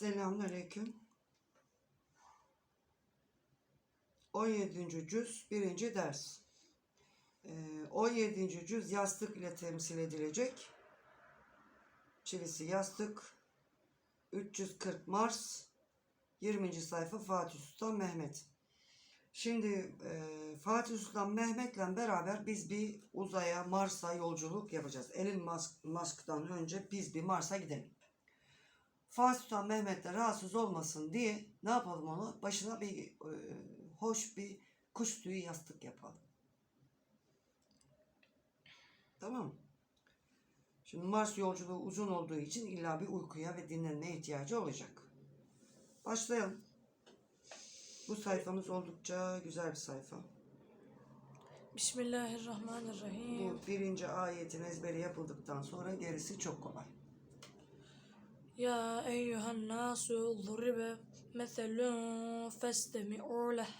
Selamünaleyküm. 17. cüz 1. ders. Ee, 17. cüz yastık ile temsil edilecek. Çivisi yastık. 340 Mars. 20. sayfa Fatih Sultan Mehmet. Şimdi e, Fatih Sultan Mehmet'le beraber biz bir uzaya Mars'a yolculuk yapacağız. Musk, Musk'tan önce biz bir Mars'a gidelim. Fatih Sultan Mehmet de rahatsız olmasın diye ne yapalım ona? Başına bir e, hoş bir kuş tüyü yastık yapalım. Tamam mı? Şimdi Mars yolculuğu uzun olduğu için illa bir uykuya ve dinlenmeye ihtiyacı olacak. Başlayalım. Bu sayfamız oldukça güzel bir sayfa. Bismillahirrahmanirrahim. Bu birinci ayetin ezberi yapıldıktan sonra gerisi çok kolay. Ya eyyühen nasu zuribe meselun festemi'u leh.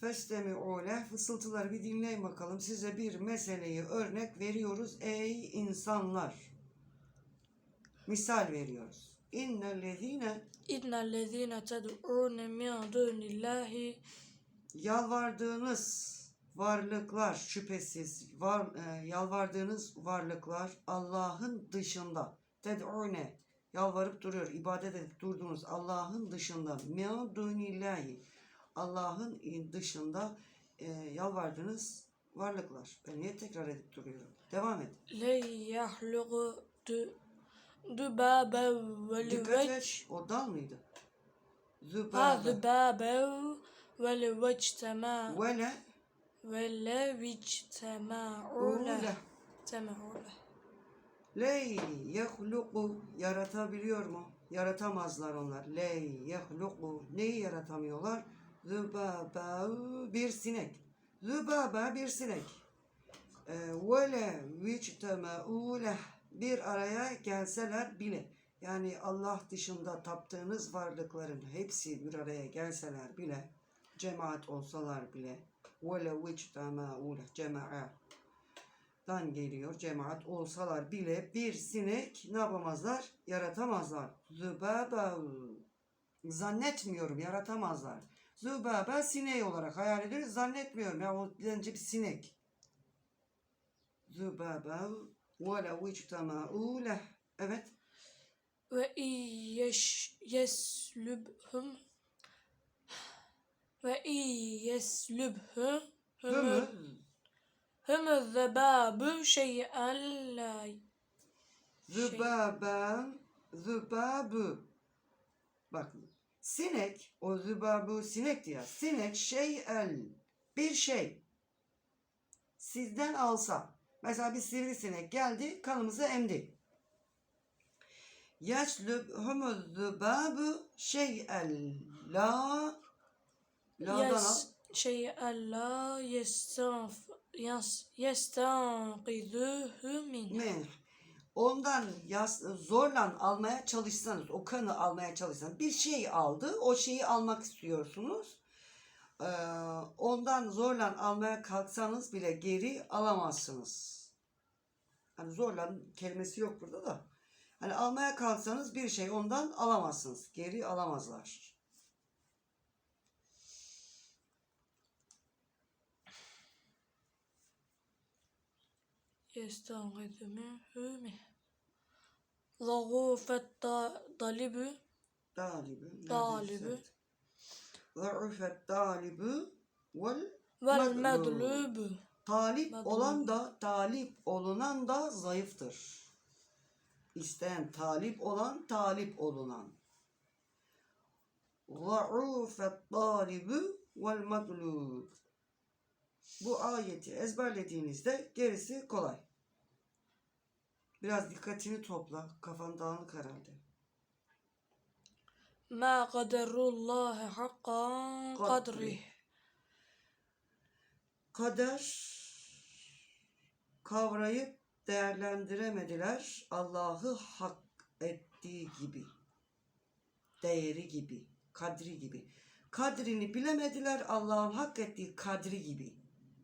Festemi ole fısıltıları bir dinleyin bakalım. Size bir meseleyi örnek veriyoruz ey insanlar. Misal veriyoruz. İnnellezine İnnellezine ted'ûne min dunillahi yalvardığınız varlıklar şüphesiz var e, yalvardığınız varlıklar Allah'ın dışında ted'une yalvarıp duruyor ibadet edip durduğunuz Allah'ın dışında min dunillahi Allah'ın dışında e, yalvardığınız varlıklar. Ben niye tekrar edip duruyorum? Devam et. le yahluqu dü- dübabe ve Dikkat et. O dal mıydı? Zübabe. dübabe ve liveçtema Vele. ve levictema'u leh. Ule. Tema'u leh. Ley yehluku yaratabiliyor mu? Yaratamazlar onlar. Ley yehluku neyi yaratamıyorlar? Zübaba bir sinek. Zübaba bir sinek. Ee, Vele victemâûleh bir araya gelseler bile. Yani Allah dışında taptığınız varlıkların hepsi bir araya gelseler bile, cemaat olsalar bile, vele victemâûleh cema'a dan geliyor cemaat olsalar bile bir sinek ne yapamazlar? Yaratamazlar. Zübaba zannetmiyorum yaratamazlar. Zübaba sineği olarak hayal ediyoruz. Zannetmiyorum ya o bence bir sinek. Zübaba ve le victemâ'û leh. Evet. ve iyeş yeslübhüm ve iyeslübhüm Hümü hümü zebâbü şey'en la zübaba zübabı. Bak sinek o zübabı sinek diyor. Sinek şey el bir şey sizden alsa mesela bir sivrisinek geldi kanımızı emdi. Yeslübhümü zübabı şey el la la'dan al. yes şey'en la yestanf min Ne? Ondan yas, zorla almaya çalışsanız, o kanı almaya çalışsanız, bir şey aldı, o şeyi almak istiyorsunuz. Ee, ondan zorla almaya kalksanız bile geri alamazsınız. Hani zorla kelimesi yok burada da. Hani almaya kalksanız bir şey ondan alamazsınız. Geri alamazlar. Yestanqidühü min Zagufet da dalibü Talibü. Talibü. Za'ufet talibü vel vel medlubü Talip olan da talip olunan da zayıftır. İsteyen talip olan talip olunan. Za'ufet talibü vel medlûb. Bu ayeti ezberlediğinizde gerisi kolay. Biraz dikkatini topla. Kafan dağınık herhalde. Ma kaderullahi hakkan kadri. Kader kavrayıp değerlendiremediler Allah'ı hak ettiği gibi. Değeri gibi, kadri gibi. Kadrini bilemediler Allah'ın hak ettiği kadri gibi.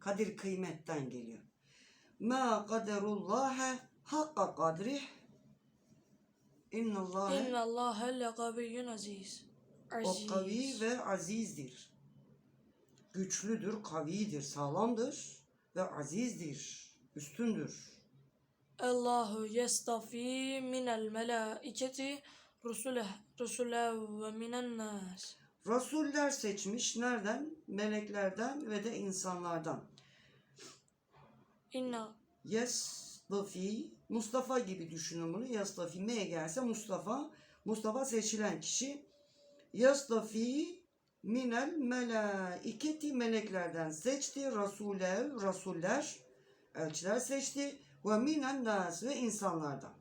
Kadir kıymetten geliyor. Ma kaderullâhe hakka kadrih İnnallâhe İnna Allah le kaviyyun aziz. o kavi ve azizdir. Güçlüdür, kavidir, sağlamdır ve azizdir, üstündür. Allahu yestafi minel melaiketi rusule rusule ve minen nas. Rasuller seçmiş nereden? Meleklerden ve de insanlardan. İnna Yasdafi, Mustafa gibi düşünün bunu. Yasdafi neye gelse Mustafa. Mustafa seçilen kişi. Yasdafi minel melaiketi meleklerden seçti. Rasuler, rasuller, elçiler seçti. Ve minen nas ve insanlardan.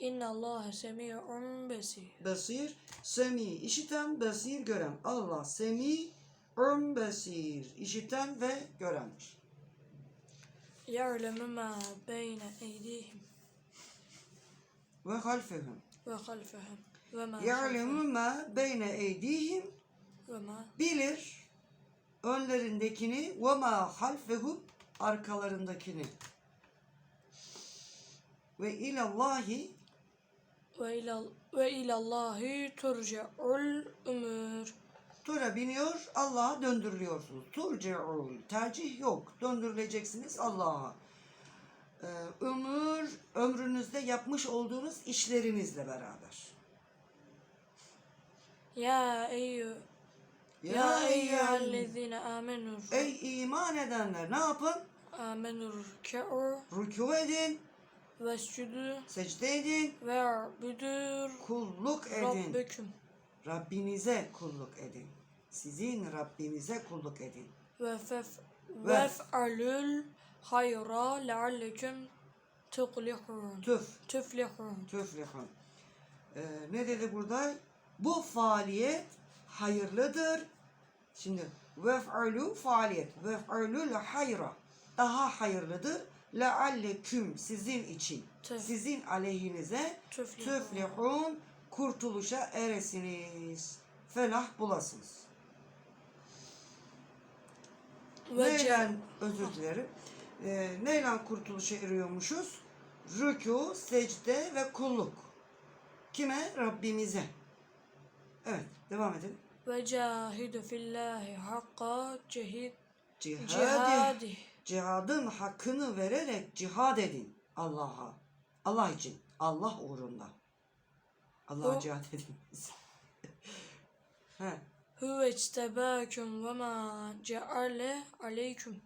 İnna Allah semi'un besir. Basir, semi, işiten, basir, gören. Allah semi, üm, basir, işiten ve görendir. Ya'lemu ma beyne eydihim Ve halfehum. ve halfehum ve ma Ya'lemu ma beyne eydihim bilir önlerindekini ve ma halfehum arkalarındakini. Ve ilallahi ve ilal ve ilallahi turca'ul umur. tura biniyor Allah'a döndürülüyorsunuz. Turce'ul tercih yok. Döndürüleceksiniz Allah'a. Ee, ömür ömrünüzde yapmış olduğunuz işlerinizle beraber. Ya eyyü Ya, ya eyyühel- eyyühellezine amenur Ey iman edenler ne yapın? amenur ke'u Rükû edin, vescudu secde edin, ve büdür kulluk edin. rabbeküm Rabbinize kulluk edin. Sizin Rabbinize kulluk edin. ve fef Ve- vef'alul hayra lealleküm tuflihun Tüf, tuflihun tüflihun. Ee, ne dedi burada? Bu faaliyet hayırlıdır. Şimdi vef'alu faaliyet. Vef'alul hayra. Daha hayırlıdır. Lealleküm sizin için. Tüf. Sizin aleyhinize tüflihun kurtuluşa eresiniz. Felah bulasınız. ve Neyle, ce- özür dilerim. Ee, neyle kurtuluşa eriyormuşuz? Rükû, secde ve kulluk. Kime? Rabbimize. Evet, devam edelim. ve cahidu fillahi hakka cihid Cihad, cihadi cihadın hakkını vererek cihad edin Allah'a. Allah için, Allah uğrunda. Allah'a cihad edin. He, huve ictebâküm ve ma ceale aleyküm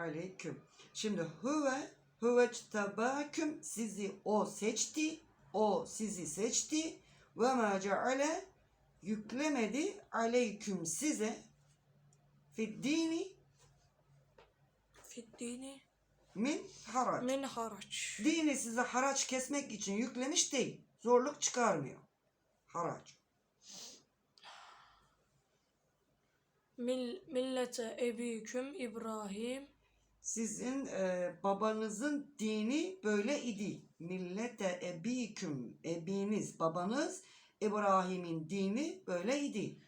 aleyküm. Şimdi huve huve tabaküm sizi o seçti. O sizi seçti. Ve ma ceale yüklemedi aleyküm size fid dini min harac. min haraç Dini size haraç kesmek için yüklemiş değil. Zorluk çıkarmıyor. Haraç. Mil, millete ebiküm İbrahim Sizin e, babanızın dini böyle idi. Millete ebiküm, ebiniz, babanız İbrahim'in dini böyle idi.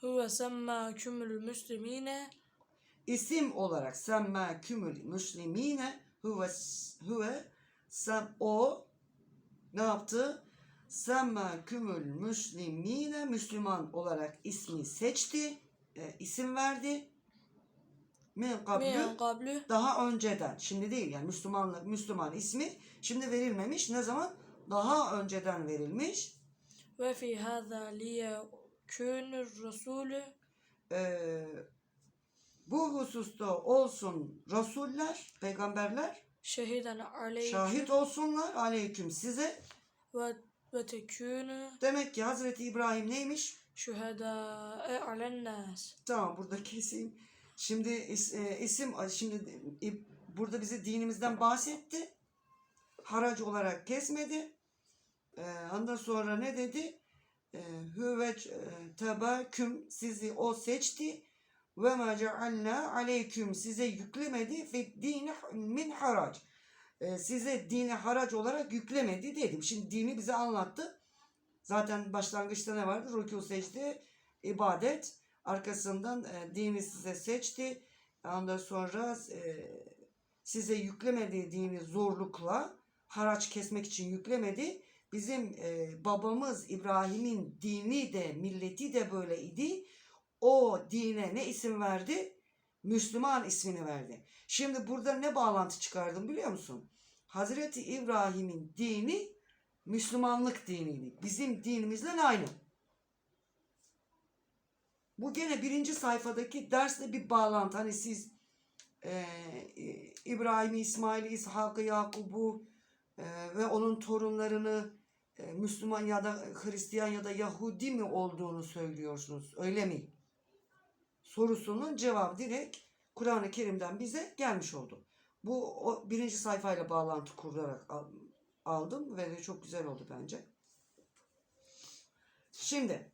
huve semmâkümül müslimine İsim olarak semme kümül müslimine huve, huve sem, o ne yaptı? Semme kümül müslimine Müslüman olarak ismi seçti, e, isim verdi. Min kablü daha önceden, şimdi değil yani Müslümanlık, Müslüman ismi şimdi verilmemiş. Ne zaman? Daha önceden verilmiş. ve fi hâzâ liyekûnür rasûlü Ee, bu hususta olsun Resuller, peygamberler şehiden şahit olsunlar aleyküm size. ve, ve tekûnü Demek ki Hazreti İbrahim neymiş? şühedâe alennâs Tamam burada keseyim. Şimdi is- e, isim şimdi e, burada bize dinimizden bahsetti. Harac olarak kesmedi. E, ondan sonra ne dedi? E, Hüve e, tebaküm sizi o seçti ve ma cealna aleyküm size yüklemedi fi dini min harac. E, size dini harac olarak yüklemedi dedim. Şimdi dini bize anlattı. Zaten başlangıçta ne vardı? Rükû secde, ibadet. Arkasından e, dini size seçti. Ondan sonra e, size yüklemediği dini zorlukla haraç kesmek için yüklemedi. bizim e, babamız İbrahim'in dini de milleti de böyle idi. O dine ne isim verdi? Müslüman ismini verdi. Şimdi burada ne bağlantı çıkardım biliyor musun? Hazreti İbrahim'in dini Müslümanlık diniydi. Bizim dinimizle aynı. Bu gene birinci sayfadaki dersle bir bağlantı. Hani siz e, İbrahim'i, İsmail'i, İshak'ı, Yakub'u e, ve onun torunlarını e, Müslüman ya da Hristiyan ya da Yahudi mi olduğunu söylüyorsunuz. Öyle mi? Sorusunun cevabı direkt Kur'an-ı Kerim'den bize gelmiş oldu. Bu o birinci sayfayla bağlantı kurarak al- aldım ve de çok güzel oldu bence. Şimdi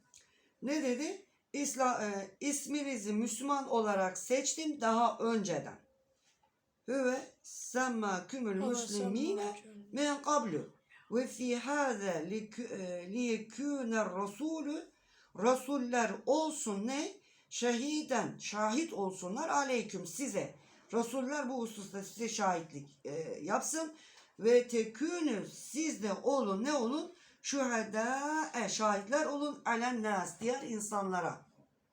ne dedi? İsla, e, isminizi Müslüman olarak seçtim daha önceden. Hüve semma kümül müslimine min qablu ve fi hâzâ liyekûner rasûlü rasuller olsun ne? Şehiden, şahit olsunlar aleyküm size. Rasuller bu hususta size şahitlik e, yapsın ve tekünü siz de olun ne olun? Şühedâ e, şahitler olun alen nas diğer insanlara.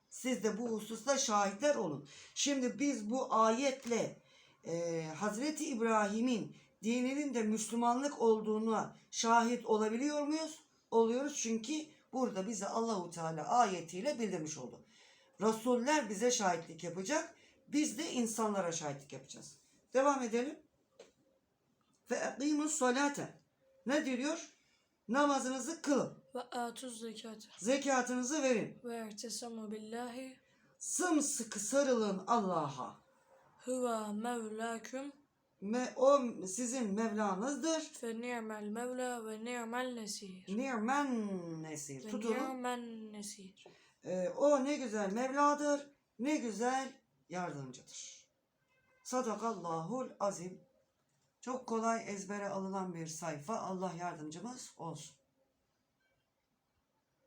Siz de bu hususta şahitler olun. Şimdi biz bu ayetle e, Hazreti İbrahim'in dininin de Müslümanlık olduğuna şahit olabiliyor muyuz? Oluyoruz çünkü burada bize Allahu Teala ayetiyle bildirmiş oldu. Rasuller bize şahitlik yapacak. Biz de insanlara şahitlik yapacağız. Devam edelim. Fe ekimus salate. Ne diyor? Namazınızı kılın. Ve atuz zekate. Zekatınızı verin. Ve ertesemu billahi. Sımsıkı sarılın Allah'a. Huve mevlâküm. Me, o sizin Mevlanızdır. Fe ni'mel mevla ve ni'mel nesir. Ni'men nesir. Ve ni'men nesir. Ee, o ne güzel Mevladır. Ne güzel yardımcıdır. Sadakallahul azim. Çok kolay ezbere alınan bir sayfa. Allah yardımcımız olsun.